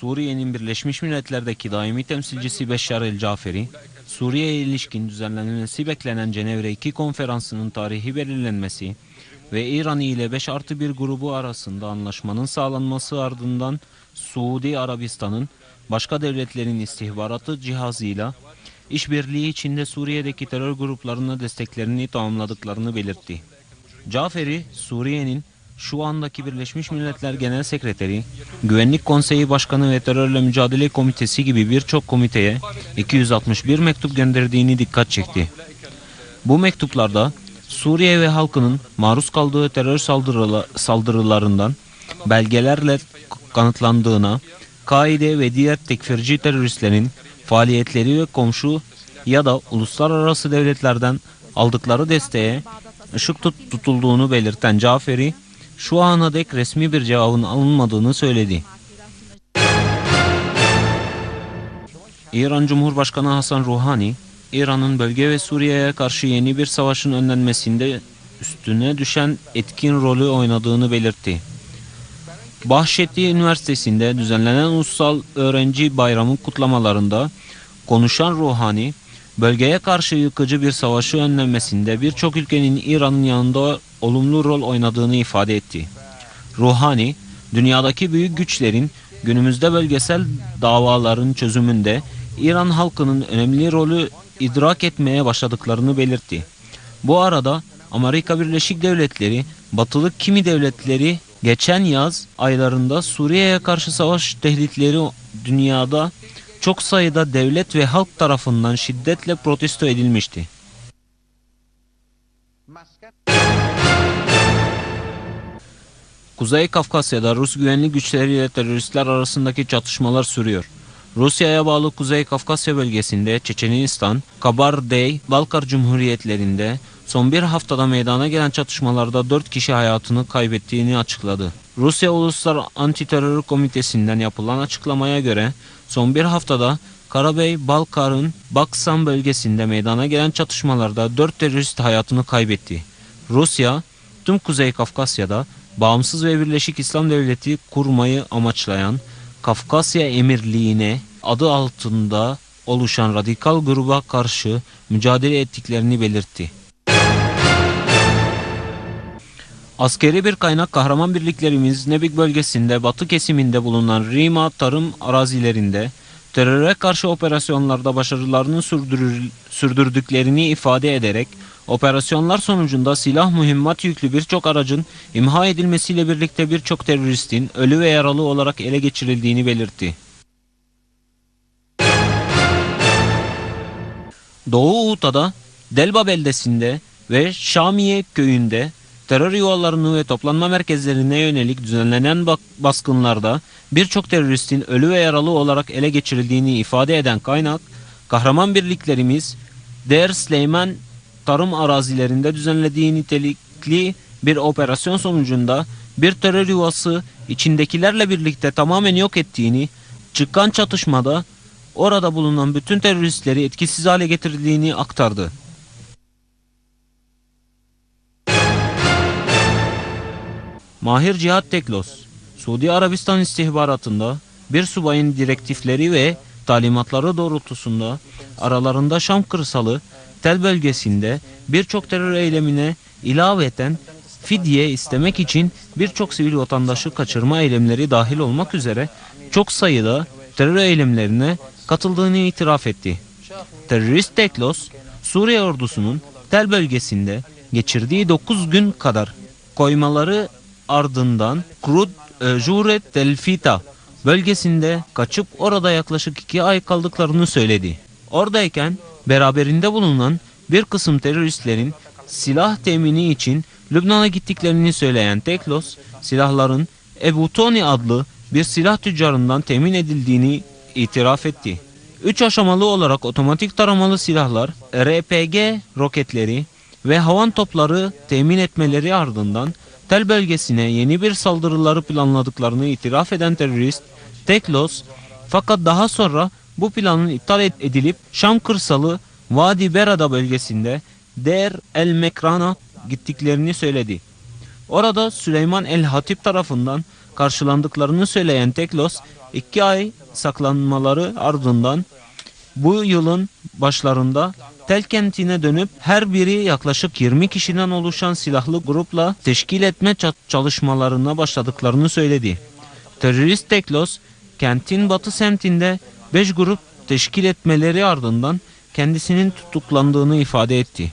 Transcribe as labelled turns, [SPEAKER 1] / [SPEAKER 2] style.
[SPEAKER 1] Suriye'nin Birleşmiş Milletler'deki daimi temsilcisi Beşşar El Caferi, Suriye'ye ilişkin düzenlenmesi beklenen Cenevre 2 konferansının tarihi belirlenmesi ve İran ile 5 artı 1 grubu arasında anlaşmanın sağlanması ardından Suudi Arabistan'ın başka devletlerin istihbaratı cihazıyla işbirliği içinde Suriye'deki terör gruplarına desteklerini tamamladıklarını belirtti. Caferi, Suriye'nin şu andaki Birleşmiş Milletler Genel Sekreteri, Güvenlik Konseyi Başkanı ve Terörle Mücadele Komitesi gibi birçok komiteye 261 mektup gönderdiğini dikkat çekti. Bu mektuplarda Suriye ve halkının maruz kaldığı terör saldırıla- saldırılarından belgelerle kanıtlandığına, Kaide ve diğer tekfirci teröristlerin faaliyetleri ve komşu ya da uluslararası devletlerden aldıkları desteğe ışık tut- tutulduğunu belirten Caferi, şu ana dek resmi bir cevabın alınmadığını söyledi. İran Cumhurbaşkanı Hasan Ruhani, İran'ın bölge ve Suriye'ye karşı yeni bir savaşın önlenmesinde üstüne düşen etkin rolü oynadığını belirtti. Bahşeti Üniversitesi'nde düzenlenen Ulusal Öğrenci Bayramı kutlamalarında konuşan Ruhani, bölgeye karşı yıkıcı bir savaşı önlenmesinde birçok ülkenin İran'ın yanında olumlu rol oynadığını ifade etti. Ruhani, dünyadaki büyük güçlerin günümüzde bölgesel davaların çözümünde İran halkının önemli rolü idrak etmeye başladıklarını belirtti. Bu arada Amerika Birleşik Devletleri, batılı kimi devletleri geçen yaz aylarında Suriye'ye karşı savaş tehditleri dünyada çok sayıda devlet ve halk tarafından şiddetle protesto edilmişti. Kuzey Kafkasya'da Rus güvenlik güçleriyle teröristler arasındaki çatışmalar sürüyor. Rusya'ya bağlı Kuzey Kafkasya bölgesinde Çeçenistan, Kabardey, Balkar Cumhuriyetlerinde son bir haftada meydana gelen çatışmalarda 4 kişi hayatını kaybettiğini açıkladı. Rusya Uluslar Antiterör Komitesi'nden yapılan açıklamaya göre son bir haftada Karabey, Balkar'ın Baksan bölgesinde meydana gelen çatışmalarda 4 terörist hayatını kaybetti. Rusya, tüm Kuzey Kafkasya'da bağımsız ve Birleşik İslam Devleti kurmayı amaçlayan Kafkasya Emirliği'ne adı altında oluşan radikal gruba karşı mücadele ettiklerini belirtti. Askeri bir kaynak kahraman birliklerimiz Nebik bölgesinde batı kesiminde bulunan Rima tarım arazilerinde teröre karşı operasyonlarda başarılarını sürdürür, sürdürdüklerini ifade ederek operasyonlar sonucunda silah mühimmat yüklü birçok aracın imha edilmesiyle birlikte birçok teröristin ölü ve yaralı olarak ele geçirildiğini belirtti. Doğu Uğuta'da, Delba beldesinde ve Şamiye köyünde terör yuvalarını ve toplanma merkezlerine yönelik düzenlenen baskınlarda birçok teröristin ölü ve yaralı olarak ele geçirildiğini ifade eden kaynak, kahraman birliklerimiz Der Süleyman tarım arazilerinde düzenlediği nitelikli bir operasyon sonucunda bir terör yuvası içindekilerle birlikte tamamen yok ettiğini, çıkan çatışmada orada bulunan bütün teröristleri etkisiz hale getirdiğini aktardı. Mahir Cihat Teklos, Suudi Arabistan istihbaratında bir subayın direktifleri ve talimatları doğrultusunda aralarında Şam kırsalı tel bölgesinde birçok terör eylemine ilaveten fidye istemek için birçok sivil vatandaşı kaçırma eylemleri dahil olmak üzere çok sayıda terör eylemlerine katıldığını itiraf etti. Terörist Teklos, Suriye ordusunun tel bölgesinde geçirdiği 9 gün kadar koymaları ardından Krud e, Juret Tel Fita bölgesinde kaçıp orada yaklaşık 2 ay kaldıklarını söyledi. Oradayken beraberinde bulunan bir kısım teröristlerin silah temini için Lübnan'a gittiklerini söyleyen Teklos, silahların Ebu Tony adlı bir silah tüccarından temin edildiğini itiraf etti. Üç aşamalı olarak otomatik taramalı silahlar, RPG roketleri ve havan topları temin etmeleri ardından tel bölgesine yeni bir saldırıları planladıklarını itiraf eden terörist Teklos fakat daha sonra bu planın iptal ed- edilip Şam kırsalı Vadi Berada bölgesinde Der El Mekran'a gittiklerini söyledi. Orada Süleyman el Hatip tarafından karşılandıklarını söyleyen Teklos iki ay saklanmaları ardından bu yılın başlarında Tel kentine dönüp her biri yaklaşık 20 kişiden oluşan silahlı grupla teşkil etme ça- çalışmalarına başladıklarını söyledi. Terörist Teklos kentin batı semtinde 5 grup teşkil etmeleri ardından kendisinin tutuklandığını ifade etti.